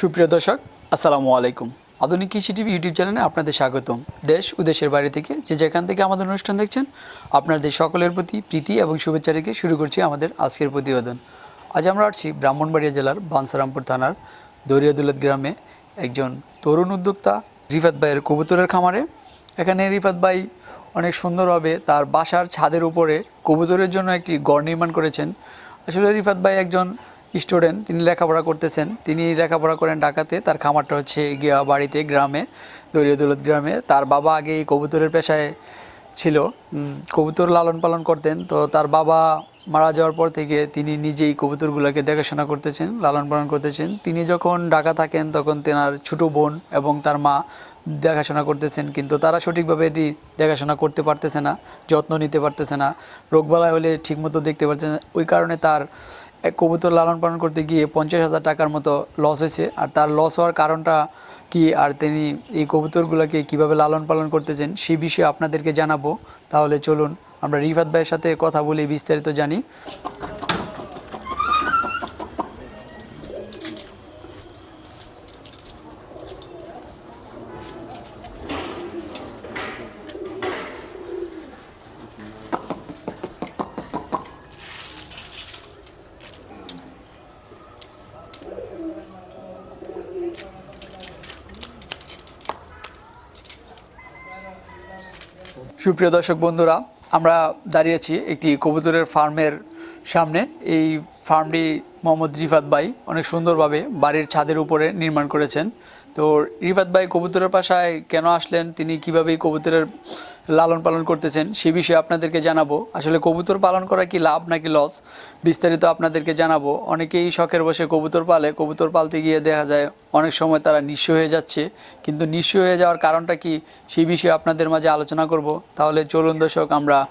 সুপ্রিয় দর্শক, আসসালামু আলাইকুম। আধুনিক কৃষি টিভি ইউটিউব চ্যানেলে আপনাদের স্বাগতম। দেশ ও দেশের বাইরে থেকে যে যেখান থেকে আমাদের অনুষ্ঠান দেখছেন, আপনাদের সকলের প্রতি প্রীতি এবং শুভেচ্ছা রেখে শুরু করছি আমাদের আজকের প্রতিবেদন। আজ আমরা আসছি ব্রাহ্মণবাড়িয়া জেলার বানসারামপুর থানার দরিয়াদুলত গ্রামে একজন তরুণ উদ্যোক্তা রিফাত ভাইয়ের কবুতরের খামারে। এখানে রিফাত ভাই অনেক সুন্দরভাবে তার বাসার ছাদের উপরে কবুতরের জন্য একটি গড় নির্মাণ করেছেন। আসলে রিফাত ভাই একজন স্টুডেন্ট, তিনি লেখাপড়া করতেছেন। তিনি লেখাপড়া করেন ঢাকাতে, তার খামারটা হচ্ছে গিয়া বাড়িতে, গ্রামে দরিয়াদৌলত গ্রামে। তার বাবা আগে কবুতরের পেশায় ছিল। কবুতর লালন পালন করতেন। তো তার বাবা মারা যাওয়ার পর থেকে তিনি নিজেই কবুতরগুলোকে দেখাশোনা করতেছেন, লালন পালন করতেছেন। তিনি যখন ঢাকা থাকেন, তখন তেনার ছোট বোন এবং তার মা দেখাশোনা করতেছেন। কিন্তু তারা সঠিকভাবে এটি দেখাশোনা করতে পারতেছে না, যত্ন নিতে পারতেছে না। রোগবালাই হলে ঠিকমতো দেখতে পারছে না। ওই কারণে তার এক কবুতর লালন পালন করতে গিয়ে পঞ্চাশ হাজার টাকার মতো লস হয়েছে। আর তার লস হওয়ার কারণটা কি? আর তিনি এই কবুতরগুলোকে কীভাবে লালন পালন করতেছেন সে বিষয়ে আপনাদেরকে জানাব। তাহলে চলুন আমরা রিফাত ভাইয়ের সাথে কথা বলে বিস্তারিত জানি। সুপ্রিয় দর্শক বন্ধুরা, আমরা দাঁড়িয়েছি একটি কবুতরের ফার্মের সামনে। এই ফার্মটি মোহাম্মদ রিফাত বাই অনেক সুন্দরভাবে বাড়ির ছাদের উপরে নির্মাণ করেছেন। তো রিফাত ভাই কবুতরের পাশায় কেন আসলেন? তিনি কীভাবে কবুতরের লালন পালন করতেছেন? সে বিষয়ে আপনাদেরকে জানাব। আসলে কবুতর পালন করা কি লাভ নাকি লস? বিস্তারিত আপনাদেরকে জানাব। অনেকেই শখের বসে কবুতর পালে। কবুতর পালতে গিয়ে দেখা যায় অনেক সময় তারা নিঃস্ব হয়ে যাচ্ছে। কিন্তু নিঃস্ব হয়ে যাওয়ার কারণটা কি? সেই বিষয়ে আপনাদের মাঝে আলোচনা করব। তাহলে চলুন দর্শক, আমরা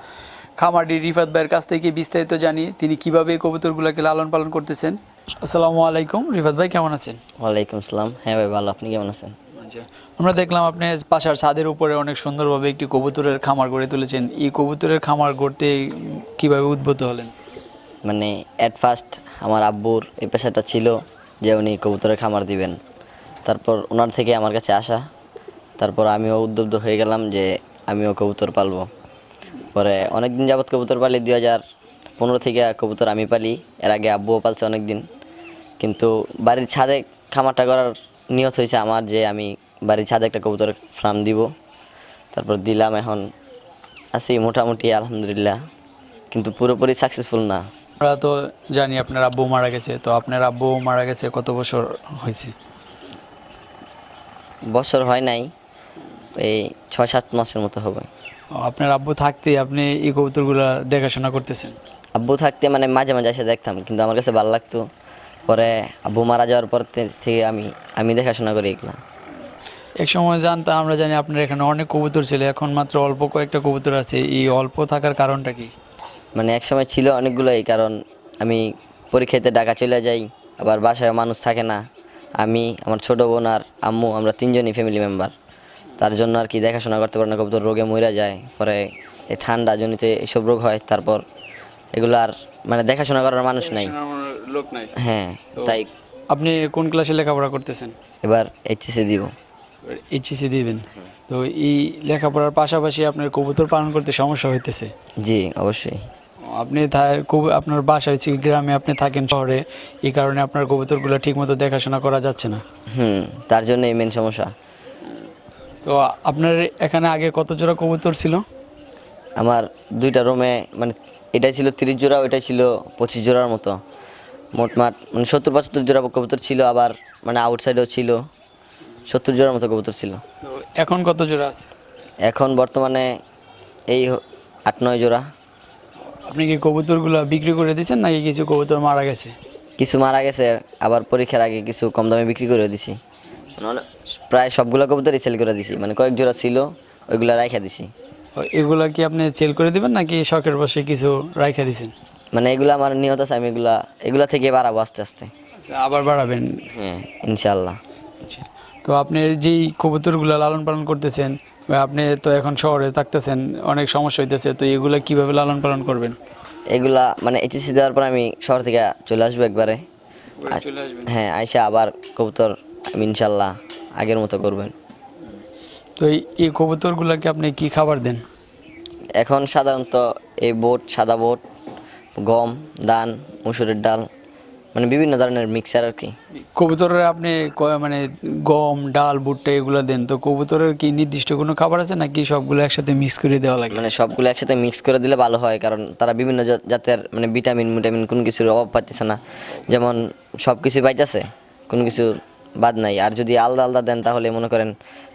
খামারডি রিফাত ভাইয়ের কাছ থেকে বিস্তারিত জানি। তিনি কীভাবে কবুতরগুলোকে লালন পালন করতেছেন? আসসালামু আলাইকুম। রিফাত ভাই কেমন আছেন? ওয়ালাইকুম আসসালাম হ্যাঁ ভাই ভালো। আপনি কেমন আছেন? আচ্ছা। আমরা দেখলাম আপনি পাশার ছাদের উপরে অনেক সুন্দরভাবে একটি কবুতরের খামার গড়ে তুলেছেন। এই কবুতরের খামার গড়তে কীভাবে উদ্ভূত হলেন? মানে অ্যাট ফার্স্ট আমার আব্বুর এই পেশাটা ছিল যে উনি কবুতরের খামার দিবেন। তারপর ওনার থেকে আমার কাছে আসা। তারপর আমিও উদ্যোগ্ধ হয়ে গেলাম যে আমিও কবুতর পালবো। পরে অনেক দিন যাবৎ কবুতর পালি দুই হাজার পনেরো থেকে কবুতর আমি পালি। এর আগে আব্বুও পালছে অনেক দিন কিন্তু বাড়ির ছাদে খামারটা করার নিয়ত হয়েছে আমার যে আমি বাড়ির ছাদে একটা কবুতর ফার্ম দিব। তারপর দিলাম এখন আছি মোটামুটি আলহামদুলিল্লাহ। কিন্তু পুরোপুরি সাকসেসফুল না। আমরা তো জানি আপনার আব্বু মারা গেছে তো আপনার আব্বু মারা গেছে কত বছর হয়েছে? বছর হয় নাই এই ছয় সাত মাসের মতো হবে। আপনার আব্বু থাকতে আপনি এই কবুতরগুলো দেখাশোনা করতেছেন? আব্বু থাকতে মানে মাঝে মাঝে এসে দেখতাম কিন্তু আমার কাছে ভালো লাগতো পরে আব্বু মারা যাওয়ার পর থেকে আমি আমি দেখাশোনা করি এগুলা। এক সময় জানতাম আমরা জানি আপনার এখানে অনেক কবুতর ছিল এখন মাত্র অল্প কয়েকটা কবুতর আছে এই অল্প থাকার কারণটা কি? মানে এক সময় ছিল অনেকগুলোই কারণ আমি পরীক্ষাতে ঢাকা চলে যাই আবার বাসায় মানুষ থাকে না। আমি আমার ছোটো বোন আর আম্মু আমরা তিনজনই ফ্যামিলি মেম্বার তার জন্য আর কি দেখাশোনা করতে পারে না কবুতর রোগে মরে যায় পরে এই ঠান্ডা জনিত এইসব রোগ হয় তারপর এগুলো আর মানে দেখাশোনা করার মানুষ নাই। লোক নাই। হ্যাঁ তাই। আপনি কোন ক্লাসে লেখাপড়া করতেছেন? এবার এইচএসি দিব। এইচএসি দিবেন। তো এই লেখাপড়ার পাশাপাশি আপনার কবুতর পালন করতে সমস্যা হইতেছে? জি অবশ্যই। আপনি আপনার বাসা হচ্ছে গ্রামে আপনি থাকেন শহরে এই কারণে আপনার কবুতরগুলো ঠিকমতো দেখাশোনা করা যাচ্ছে না। হুম তার জন্য এই মেন সমস্যা। তো আপনার এখানে আগে কত জোড়া কবুতর ছিল? আমার দুইটা রুমে মানে এটাই ছিল তিরিশ জোড়া ওইটাই ছিল পঁচিশ জোড়ার মতো। মোটমাট মানে সত্তর পঁচাত্তর জোড়া কবুতর ছিল আবার মানে আউটসাইডও ছিল। সত্তর জোড়ার মতো কবুতর ছিল। এখন কত জোড়া আছে? এখন বর্তমানে এই আট নয় জোড়া। আপনি কি কবুতরগুলো বিক্রি করে দিয়েছেন নাকি কিছু কবুতর মারা গেছে? কিছু মারা গেছে আবার পরীক্ষার আগে কিছু কম দামে বিক্রি করে দিছি। মানে প্রায় সবগুলো কবুতরই সেল করে দিছি। মানে কয়েক জোড়া ছিল ওইগুলো রাইখা দিছি। এগুলা কি আপনি সেল করে দিবেন নাকি শখের বসে কিছু রাইখা দিয়েছেন মানে এগুলো আমার নিয়ত আছে আমি এগুলা এগুলা থেকে বাড়াবো আস্তে আস্তে। আবার বাড়াবেন? হ্যাঁ ইনশাল্লাহ তো আপনি যেই কবুতরগুলো লালন পালন করতেছেন আপনি তো এখন শহরে থাকতেছেন অনেক সমস্যা হইতেছে তো এগুলা কীভাবে লালন পালন করবেন? এগুলা মানে এইচএসসি দেওয়ার পর আমি শহর থেকে চলে আসব একবারে। হ্যাঁ আইসা আবার কবুতর আমি ইনশাল্লাহ আগের মতো করবেন। তো এই কবুতরগুলোকে আপনি কি খাবার দেন? এখন সাধারণত এই বোট সাদা বোট গম ধান মুসুরের ডাল মানে বিভিন্ন ধরনের মিক্সার আর কি। কবুতরের আপনি মানে গম ডাল ভুট্টা এগুলো দেন তো কবুতরের কি নির্দিষ্ট কোনো খাবার আছে নাকি সবগুলো একসাথে মিক্স করে দেওয়া লাগে? মানে সবগুলো একসাথে মিক্স করে দিলে ভালো হয় কারণ তারা বিভিন্ন জাতের মানে ভিটামিন ভিটামিন কোনো কিছুর অভাব পাইতেছে না। যেমন সব কিছু পাইতেছে কোনো কিছু বাদ নাই। আর যদি আলাদা আলাদা দেন তাহলে মনে করেন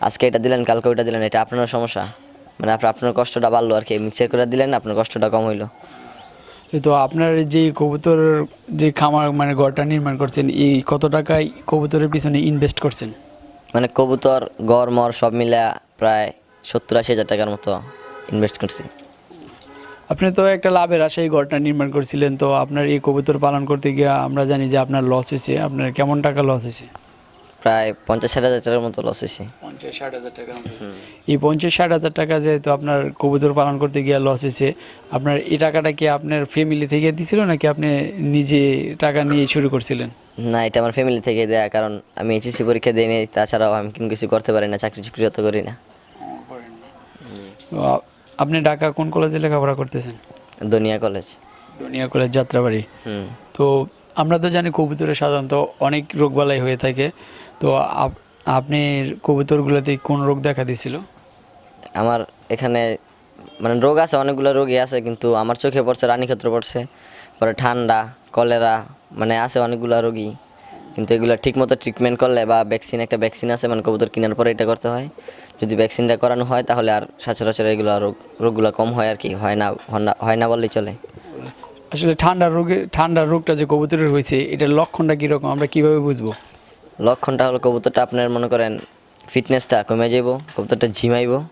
আজকে এটা দিলেন কালকে ওইটা দিলেন এটা আপনার সমস্যা। মানে আপনার আপনার কষ্টটা বাড়লো আর কি মিক্সার করে দিলেন আপনার কষ্টটা কম হইল। তো আপনার যে কবুতর যে খামার মানে ঘরটা নির্মাণ করছেন এই কত টাকায় কবুতরের পিছনে ইনভেস্ট করছেন? মানে কবুতর গড় মর সব মিলা প্রায় সত্তর আশি হাজার টাকার মতো ইনভেস্ট করছি। আপনি তো একটা লাভের আশায় ঘরটা নির্মাণ করছিলেন তো আপনার এই কবুতর পালন করতে গিয়ে আমরা জানি যে আপনার লস হয়েছে। আপনার কেমন টাকা লস হয়েছে? প্রায় পঞ্চাশ ষাট হাজার টাকার মতো লস হয়েছে। পঞ্চাশ ষাট হাজার টাকা এই পঞ্চাশ ষাট হাজার টাকা যেহেতু আপনার কবুতর পালন করতে গিয়ে লস হয়েছে আপনার এই টাকাটা কি আপনার ফ্যামিলি থেকে দিছিল নাকি আপনি নিজে টাকা নিয়ে শুরু করছিলেন? না এটা আমার ফ্যামিলি থেকে দেয়া কারণ আমি এইচএসসি পরীক্ষা দিইনি তাছাড়াও আমি কোনো কিছু করতে পারি না চাকরি চুকরি অত করি না। আপনি ঢাকা কোন কলেজে লেখাপড়া করতেছেন? দুনিয়া কলেজ দুনিয়া কলেজ যাত্রাবাড়ি। হুম। তো আমরা তো জানি কবুতরে সাধারণত অনেক রোগবালাই হয়ে থাকে। তো আপ- আপনি কবুতরগুলোতে কোন রোগ দেখা দিছিল আমার এখানে মানে রোগ আছে অনেকগুলো রোগই আছে কিন্তু আমার চোখে পড়ছে রানীক্ষেত্র পড়ছে। পরে ঠান্ডা কলেরা মানে আছে অনেকগুলো রোগী কিন্তু এগুলো ঠিকমতো ট্রিটমেন্ট করলে বা ভ্যাকসিন একটা ভ্যাকসিন আছে মানে কবুতর কেনার পরে এটা করতে হয়। যদি ভ্যাকসিনটা করানো হয় তাহলে আর সচরাচর এগুলো রোগ রোগগুলো কম হয় আর কি হয় না হয় না- হয় না বললেই চলে। আসলে ঠান্ডা রোগে ঠান্ডার রোগটা যে কবুতরের হয়েছে এটার লক্ষণটা কীরকম আমরা কীভাবে বুঝব? লক্ষণটা হলো কবুতরটা আপনার মনে করেন ফিটনেসটা কমে যাব কবুতরটা ঝিমাইব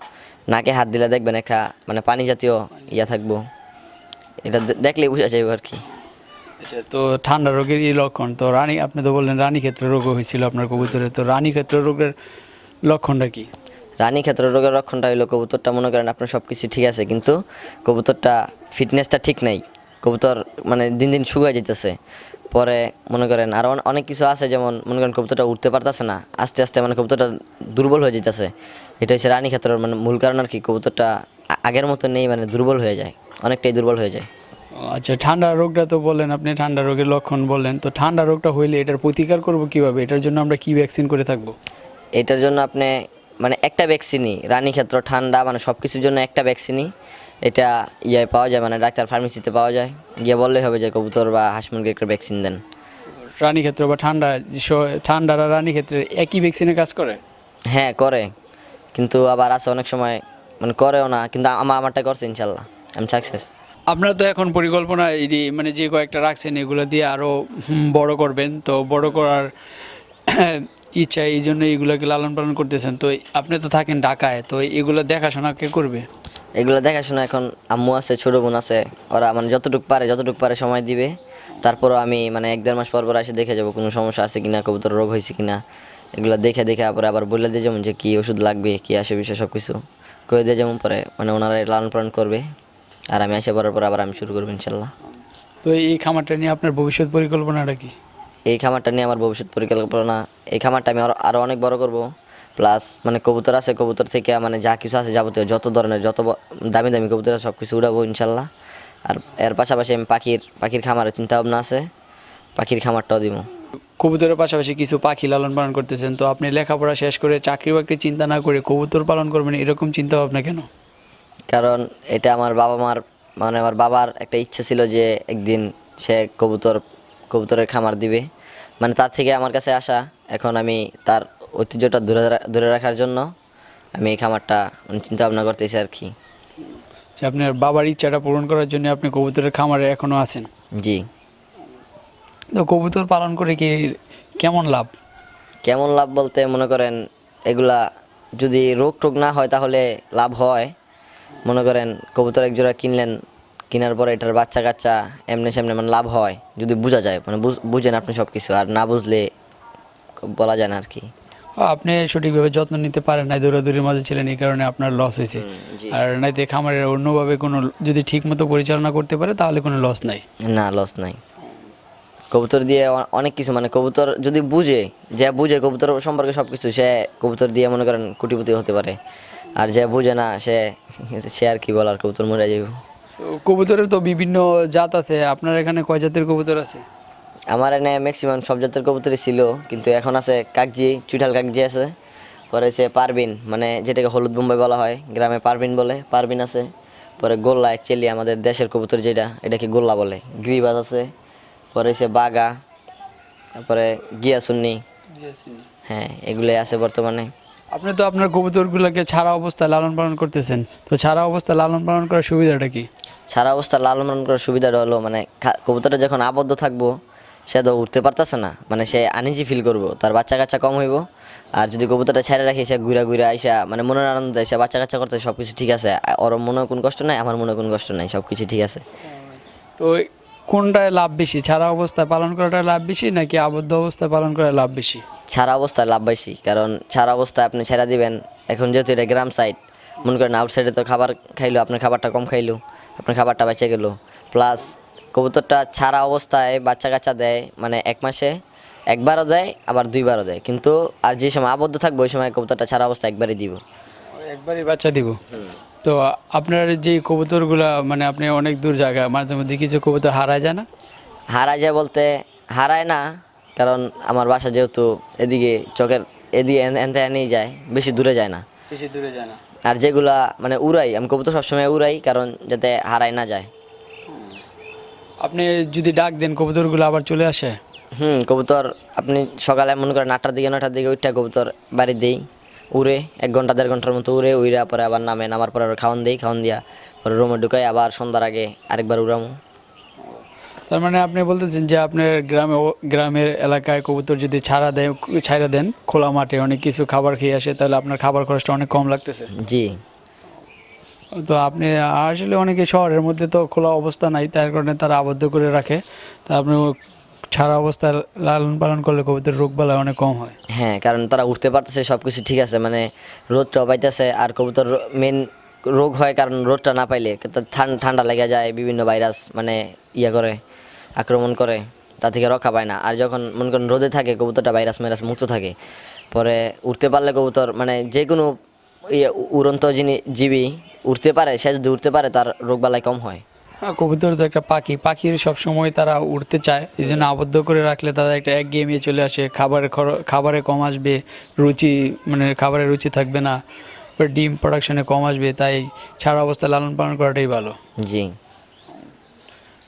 নাকে হাত দিলে দেখবেন একটা মানে পানি জাতীয় ইয়া থাকব। এটা দে- দেখলেই বোঝা যাবে আর কি। তো ঠান্ডা রোগের এই লক্ষণ তো রানী আপনি তো বললেন রানী ক্ষেত্র রোগও হয়েছিল আপনার কবুতরের তো রানী ক্ষেত্র রোগের লক্ষণটা কি? রানী ক্ষেত্র রোগের লক্ষণটা হলো কবুতরটা মনে করেন আপনার সব কিছু ঠিক আছে কিন্তু কবুতরটা ফিটনেসটা ঠিক নাই। কবুতর মানে দিন দিন শুকায় যেতেছে পরে মনে করেন আরও অনেক কিছু আছে যেমন মনে করেন কবুতরটা উঠতে পারতেছে না আস্তে আস্তে মানে কবুতরটা দুর্বল হয়ে যেতেছে। এটা হচ্ছে রানী ক্ষেত্রের মানে মূল কারণ আর কি কবুতরটা আগের মতো নেই মানে দুর্বল হয়ে যায় অনেকটাই দুর্বল হয়ে যায়। আচ্ছা ঠান্ডা রোগটা তো বললেন আপনি ঠান্ডা রোগের লক্ষণ বললেন। তো ঠান্ডা রোগটা হইলে এটার প্রতিকার করব কীভাবে? এটার জন্য আমরা কি ভ্যাকসিন করে থাকব? এটার জন্য আপনি মানে একটা ভ্যাকসিনই রানী ক্ষেত্র ঠান্ডা মানে সব কিছুর জন্য একটা ভ্যাকসিনই এটা ইয়ে পাওয়া যায় মানে ডাক্তার ফার্মেসিতে পাওয়া যায়। গিয়ে বললেই হবে যে কবুতর বা হাঁস মুরগির একটা ভ্যাকসিন দেন। রানী ক্ষেত্র বা ঠান্ডা ঠান্ডা আর রানী ক্ষেত্রে একই ভ্যাকসিনে কাজ করে? হ্যাঁ করে। কিন্তু আবার আছে অনেক সময় মানে করেও না কিন্তু আমার আমারটা করছে ইনশাল্লাহ। আমি সাকসেস আপনার তো এখন পরিকল্পনা এই মানে যে কয়েকটা রাখছেন এগুলো দিয়ে আরও বড় করবেন। তো বড় করার ইচ্ছা এই জন্য এগুলোকে লালন পালন করতেছেন। তো আপনি তো থাকেন ঢাকায় তো এগুলো দেখাশোনা কে করবে? এগুলো দেখাশোনা এখন আম্মু আছে ছোটো বোন আছে ওরা মানে যতটুকু পারে যতটুকু পারে সময় দিবে। তারপরও আমি মানে এক দেড় মাস পর পর এসে দেখে যাব কোনো সমস্যা আছে কিনা কবুতর রোগ হয়েছে কিনা। এগুলো দেখে দেখে পরে আবার বলে দিয়ে যেমন যে কী ওষুধ লাগবে কী আসে বিষয় সব কিছু করে দিয়ে যেমন পরে মানে ওনারা লালন পালন করবে। আর আমি এসে পড়ার পর আবার আমি শুরু করব ইনশাল্লাহ। তো এই খামারটা নিয়ে আপনার ভবিষ্যৎ পরিকল্পনাটা কি? এই খামারটা নিয়ে আমার ভবিষ্যৎ পরিকল্পনা এই খামারটা আমি আরও আরও অনেক বড় করব। প্লাস মানে কবুতর আছে কবুতর থেকে মানে যা কিছু আছে যাবতীয় যত ধরনের যত দামি দামি কবুতর সব কিছু উড়াবো ইনশাল্লাহ। আর এর পাশাপাশি আমি পাখির পাখির খামারের চিন্তা ভাবনা আছে পাখির খামারটাও দিব। কবুতরের পাশাপাশি কিছু পাখি লালন পালন করতেছেন তো আপনি লেখাপড়া শেষ করে চাকরি বাকরি চিন্তা না করে কবুতর পালন করবেন এরকম চিন্তা ভাবনা কেন? কারণ এটা আমার বাবা মার মানে আমার বাবার একটা ইচ্ছে ছিল যে একদিন সে কবুতর কবুতরের খামার দিবে। মানে তার থেকে আমার কাছে আসা এখন আমি তার ঐতিহ্যটা ধরে ধরে রাখার জন্য আমি এই খামারটা মানে চিন্তা ভাবনা করতেছি আর কি। যে আপনার বাবার ইচ্ছাটা পূরণ করার জন্য আপনি কবুতরের খামারে এখনও আছেন? জি। তো কবুতর পালন করে কি কেমন লাভ? কেমন লাভ বলতে মনে করেন এগুলা যদি রোগ টোগ না হয় তাহলে লাভ হয়। মনে করেন কবুতর এক জোড়া কিনলেন কেনার পরে এটার বাচ্চা কাচ্চা এমনি সেমনি মানে লাভ হয়। যদি বোঝা যায় মানে বুঝ- বুঝেন আপনি সব কিছু আর না বুঝলে বলা যায় না আর কি। আপনি সঠিকভাবে যত্ন নিতে পারেন নাই দৌড়াদৌড়ির মাঝে ছিলেন এই কারণে আপনার লস হয়েছে। আর নাইতে খামারের অন্যভাবে কোনো যদি ঠিক মতো পরিচালনা করতে পারে তাহলে কোনো লস নাই। না লস নাই। কবুতর দিয়ে অনেক কিছু মানে কবুতর যদি বুঝে যে বুঝে কবুতর সম্পর্কে সব কিছু সে কবুতর দিয়ে মনে করেন কোটিপতি হতে পারে। আর যে বুঝে না সে সে আর কি বলার কবুতর মরে যাবে কবুতরের তো বিভিন্ন জাত আছে। আপনার এখানে কয় জাতের কবুতর আছে? আমার এনে ম্যাক্সিমাম সব জাতের কবুতরই ছিল কিন্তু এখন আছে কাকজি চুইঠাল কাকজি আছে। পরে সে পারবিন মানে যেটাকে হলুদ বোম্বাই বলা হয় গ্রামে পারবিন বলে পারবিন আছে। পরে গোল্লা অ্যাকচুয়ালি আমাদের দেশের কবুতর যেটা এটাকে গোল্লা বলে। গ্রিবাজ আছে পরে সে বাগা তারপরে গিয়াসুন্নি। হ্যাঁ এগুলোই আছে বর্তমানে। আপনি তো আপনার কবুতরগুলোকে ছাড়া অবস্থায় লালন পালন করতেছেন। তো ছাড়া অবস্থায় লালন পালন করার সুবিধাটা কি? ছাড়া অবস্থা লালন পালন করার সুবিধাটা হলো মানে কবুতরটা যখন আবদ্ধ থাকব সে তো উঠতে পারতেছে না। মানে সে আনিজি ফিল করব তার বাচ্চা কাচ্চা কম হইব। আর যদি কবুতরটা ছেড়ে রাখি সে ঘুরা ঘুরা আইসা মানে মনের আনন্দ দেয় সে বাচ্চা কাচ্চা করতে সব কিছু ঠিক আছে। ওর মনে কোনো কষ্ট নাই আমার মনে কোনো কষ্ট নাই সব কিছু ঠিক আছে। তো কোনটায় লাভ বেশি? ছাড়া অবস্থায় পালন করাটা লাভ বেশি নাকি আবদ্ধ অবস্থায় পালন করা লাভ বেশি? ছাড়া অবস্থায় লাভ বেশি কারণ ছাড়া অবস্থায় আপনি ছেড়ে দিবেন। এখন যেহেতু এটা গ্রাম সাইড মনে করেন আউটসাইডে তো খাবার খাইলো আপনার খাবারটা কম খাইলো আপনার খাবারটা বেঁচে গেল। প্লাস কবুতরটা ছাড়া অবস্থায় বাচ্চা কাচ্চা দেয় মানে এক মাসে একবারও দেয় আবার দুইবারও দেয়। কিন্তু আর যে সময় আবদ্ধ থাকবে ওই সময় কবুতরটা ছাড়া অবস্থায় একবারই দিব। একবারই বাচ্চা দিব? তো আপনার যে কবুতরগুলা মানে আপনি অনেক দূর জায়গা মাঝে মধ্যে কিছু কবুতর হারায় যায় না? হারায় যায় বলতে হারায় না কারণ আমার বাসা যেহেতু এদিকে চকের এদিকে এন- এনতে এনেই যায় বেশি দূরে যায় না। বেশি দূরে যায় না। আর যেগুলা মানে উড়াই আমি কবুতর সবসময় উড়াই কারণ যাতে হারায় না যায়। আপনি যদি ডাক দেন কবুতরগুলো আবার চলে আসে? হুম কবুতর আপনি সকালে মনে করেন আটটার দিকে নটার দিকে উঠটা কবুতর বাড়ি দেই। উড়ে এক ঘণ্টা দেড় ঘণ্টার মতো উড়ে উড়া পরে আবার নামে নামার পরে খাওয়ান দিই খাওয়ান দিয়া পরে রুমে ঢুকাই আবার সন্ধ্যার আগে আরেকবার উড়ামো। তার মানে আপনি বলতেছেন যে আপনার গ্রামে গ্রামের এলাকায় কবুতর যদি ছাড়া দেয় ছাড়া দেন খোলা মাঠে অনেক কিছু খাবার খেয়ে আসে তাহলে আপনার খাবার খরচটা অনেক কম লাগতেছে। জি। তো আপনি আসলে অনেকে শহরের মধ্যে তো খোলা অবস্থা নাই, তার কারণে তারা আবদ্ধ করে রাখে। তা আপনি ছাড়া অবস্থায় লালন পালন করলে কবুতর রোগ বালাই অনেক কম হয়। হ্যাঁ কারণ তারা উঠতে পারতেছে সব কিছু ঠিক আছে মানে রোদটা পাইতেছে আর কবুতর মেন রোগ হয় কারণ রোদটা না পাইলে ঠান্ডা লেগে যায়, বিভিন্ন ভাইরাস মানে ইয়ে করে, আক্রমণ করে, তা থেকে রক্ষা পায় না। আর যখন মনে করেন রোদে থাকে, কবুতরটা ভাইরাস মাইরাস মুক্ত থাকে, পরে উঠতে পারলে কবুতর মানে যে কোনো উড়ন্ত যিনি জীবী উঠতে পারে সে যদি উঠতে পারে তার রোগবালাই কম হয়। হ্যাঁ কবুতর তো একটা পাখি। পাখির সব সময় তারা উড়তে চায় এই জন্য আবদ্ধ করে রাখলে তারা একটা এক গেমিয়ে চলে আসে। খাবারের খর- খাবারে কম আসবে রুচি মানে খাবারের রুচি থাকবে না ডিম প্রোডাকশনে কম আসবে তাই ছাড়া অবস্থায় লালন পালন করাটাই ভালো। জি।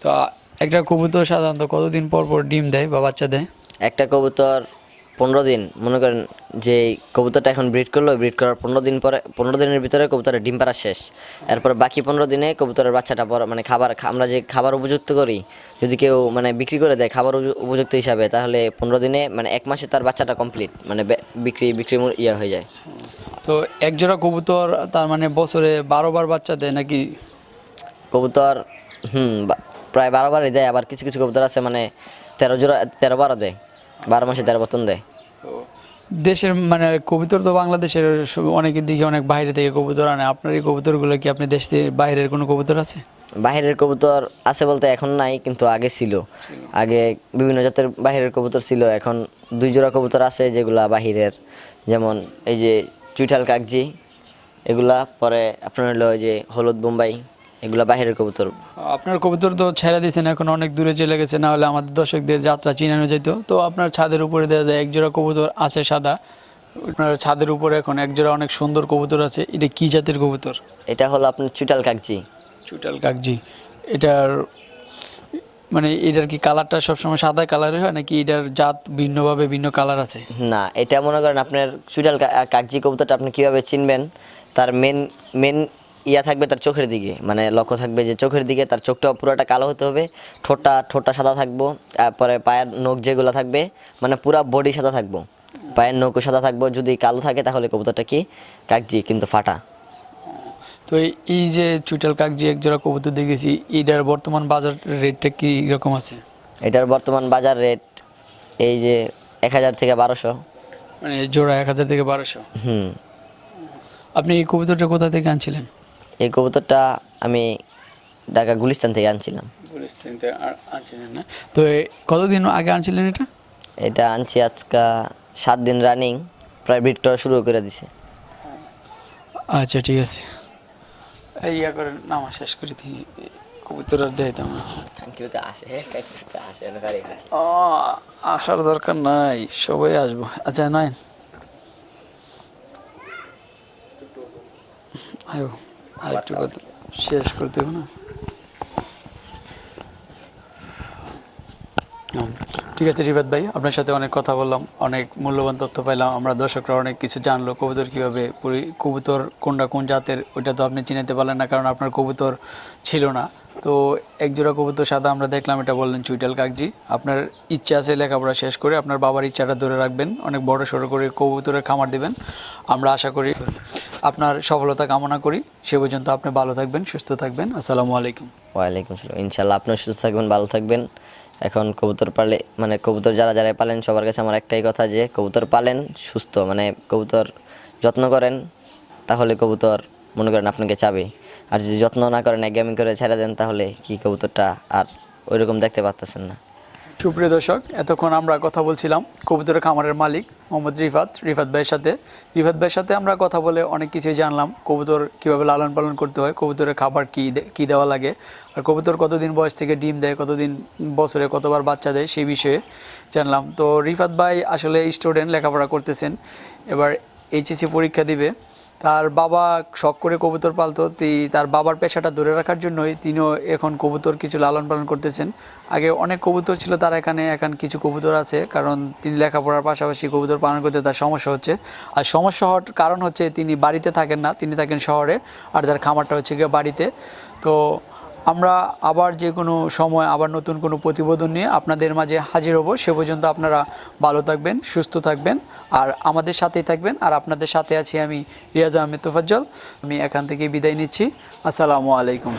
তো একটা কবুতর সাধারণত কতদিন পর পর ডিম দেয় বা বাচ্চা দেয়? একটা কবুতর পনেরো দিন। মনে করেন যে কবুতরটা এখন ব্রিড করল ব্রিড করার পনেরো দিন পরে পনেরো দিনের ভিতরে কবুতরের ডিম পাড়া শেষ। এরপর বাকি পনেরো দিনে কবুতরের বাচ্চাটা পর মানে খাবার আমরা যে খাবার উপযুক্ত করি যদি কেউ মানে বিক্রি করে দেয় খাবার উপযুক্ত হিসাবে তাহলে পনেরো দিনে মানে এক মাসে তার বাচ্চাটা কমপ্লিট মানে বিক্রি বিক্রি ইয়ে হয়ে যায়। তো এক জোড়া কবুতর তার মানে বছরে বারো বার বাচ্চা দেয় নাকি? কবুতর হুম প্রায় বারো বারই দেয় আবার কিছু কিছু কবুতর আছে মানে তেরো জোড়া তেরো বারো দেয়। বারো মাসে তেরো বতন দেয়। দেশের মানে কবুতর তো বাংলাদেশের অনেকের দিকে অনেক বাইরে থেকে কবুতর আনে। আপনার এই কবুতরগুলো কি আপনি দেশ থেকে বাইরের কোনো কবুতর আছে? বাইরের কবুতর আছে বলতে এখন নাই কিন্তু আগে ছিল। আগে বিভিন্ন জাতের বাইরের কবুতর ছিল এখন দুই জোড়া কবুতর আছে যেগুলা বাহিরের। যেমন এই যে চুইঠাল কাকজি এগুলা পরে আপনার হলো ওই যে হলুদ বোম্বাই। এগুলা বাহিরের কবুতর। আপনার কবুতর তো ছেড়ে দিয়েছেন এখন অনেক দূরে চলে গেছে না হলে আমাদের দর্শকদের যাত্রা চিনানো যেত। তো আপনার ছাদের উপরে দেখা যায় এক জোড়া কবুতর আছে সাদা আপনার ছাদের উপরে এখন এক জোড়া অনেক সুন্দর কবুতর আছে। এটা কি জাতের কবুতর? এটা হলো আপনার চুটাল কাকজি। চুটাল কাকজি। এটার মানে এটার কি কালারটা সবসময় সাদা কালারের হয় নাকি এটার জাত ভিন্নভাবে ভিন্ন কালার আছে? না এটা মনে করেন আপনার চুটাল কা- কাকজি কবুতরটা আপনি কীভাবে চিনবেন তার মেন মেন ইয়া থাকবে তার চোখের দিকে মানে লক্ষ্য থাকবে যে চোখের দিকে তার চোখটা পুরোটা কালো হতে হবে ঠোঁটটা ঠোঁটটা সাদা থাকব তারপরে পায়ের নখ যেগুলো থাকবে মানে পুরা বডি সাদা থাকব। পায়ের নখও সাদা থাকব যদি কালো থাকে তাহলে কবুতরটা কি? কাকজি কিন্তু ফাটা। তো এই- যে চুটাল কাকজি এক জোড়া কবুতর দেখেছি এটার বর্তমান বাজার রেটটা কি রকম আছে? এটার বর্তমান বাজার রেট এই যে এক হাজার থেকে বারোশো। মানে জোড়া এক হাজার থেকে বারোশো? হুম। আপনি এই কবুতরটা কোথা থেকে আনছিলেন? এই কবুতরটা আমি ঢাকা গুলিস্তান থেকে আনছিলাম। পরিস্থিতিতে আর আনছিলেন না। তো কতদিন আগে আনছিলেন এটা? এটা আনছি আজকে সাত দিন রানিং প্রাইভেট করা শুরু করে দিছে। আচ্ছা ঠিক আছে। এই ইয়া করে নামা শেষ করে দিই কবুতর আর না। ও, আসার দরকার নাই সবাই আসব। আচ্ছা নাই আয়ো। আরেকটু কথা শেষ করতে হবে না? ঠিক আছে রিবাদ ভাই, আপনার সাথে অনেক কথা বললাম, অনেক মূল্যবান তথ্য পাইলাম, আমরা দর্শকরা অনেক কিছু জানলো, কবুতর কীভাবে কবুতর কোনটা কোন জাতের, ওইটা তো আপনি চিনাতে পারলেন না, কারণ আপনার কবুতর ছিল না। তো এক জোড়া কবুতর সাদা আমরা দেখলাম, এটা বললেন চুইটাল কাকজি। আপনার ইচ্ছা আছে লেখাপড়া শেষ করে, আপনার বাবার ইচ্ছাটা ধরে রাখবেন, অনেক বড় সড়ো করে কবুতরের খামার দিবেন। আমরা আশা করি আপনার সফলতা কামনা করি। সে পর্যন্ত আপনি ভালো থাকবেন, সুস্থ থাকবেন। আসসালামু আলাইকুম। ওয়ালাইকুম আসসালাম। ইনশাল্লাহ আপনিও সুস্থ থাকবেন, ভালো থাকবেন। এখন কবুতর পালে মানে কবুতর যারা যারা পালেন, সবার কাছে আমার একটাই কথা যে, কবুতর পালেন সুস্থ মানে কবুতর যত্ন করেন, তাহলে কবুতর, মনে করেন আপনাকে চাবে। আর যদি যত্ন না করেন একগামি করে ছেড়ে দেন, তাহলে কি কবুতরটা আর ওইরকম দেখতে পারতেছেন না। সুপ্রিয় দর্শক, এতক্ষণ আমরা কথা বলছিলাম কবুতরের খামারের মালিক মোহাম্মদ রিফাত রিফাত ভাইয়ের সাথে। রিফাত ভাইয়ের সাথে আমরা কথা বলে অনেক কিছুই জানলাম, কবুতর কীভাবে লালন পালন করতে হয়, কবুতরের খাবার কী কী দেওয়া লাগে, আর কবুতর কতদিন বয়স থেকে ডিম দেয়, কতদিন বছরে কতবার বাচ্চা দেয়, সেই বিষয়ে জানলাম। তো রিফাত ভাই আসলে স্টুডেন্ট, লেখাপড়া করতেছেন, এবার এইচএসসি পরীক্ষা দিবে। তার বাবা শখ করে কবুতর পালতো তার বাবার পেশাটা ধরে রাখার জন্যই তিনিও এখন কবুতর কিছু লালন পালন করতেছেন। আগে অনেক কবুতর ছিল তার এখানে, এখন কিছু কবুতর আছে, কারণ তিনি লেখাপড়ার পাশাপাশি কবুতর পালন করতে তার সমস্যা হচ্ছে। আর সমস্যা হওয়ার কারণ হচ্ছে তিনি বাড়িতে থাকেন না, তিনি থাকেন শহরে, আর তার খামারটা হচ্ছে গিয়ে বাড়িতে। তো আমরা আবার যে কোনো সময় আবার নতুন কোনো প্রতিবেদন নিয়ে আপনাদের মাঝে হাজির হব। সে পর্যন্ত আপনারা ভালো থাকবেন, সুস্থ থাকবেন। আর আমাদের সাথেই থাকবেন। আর আপনাদের সাথে আছি আমি রিয়াজ আহমেদ তোফাজ্জল। আমি এখান থেকে বিদায় নিচ্ছি। আসসালামু আলাইকুম।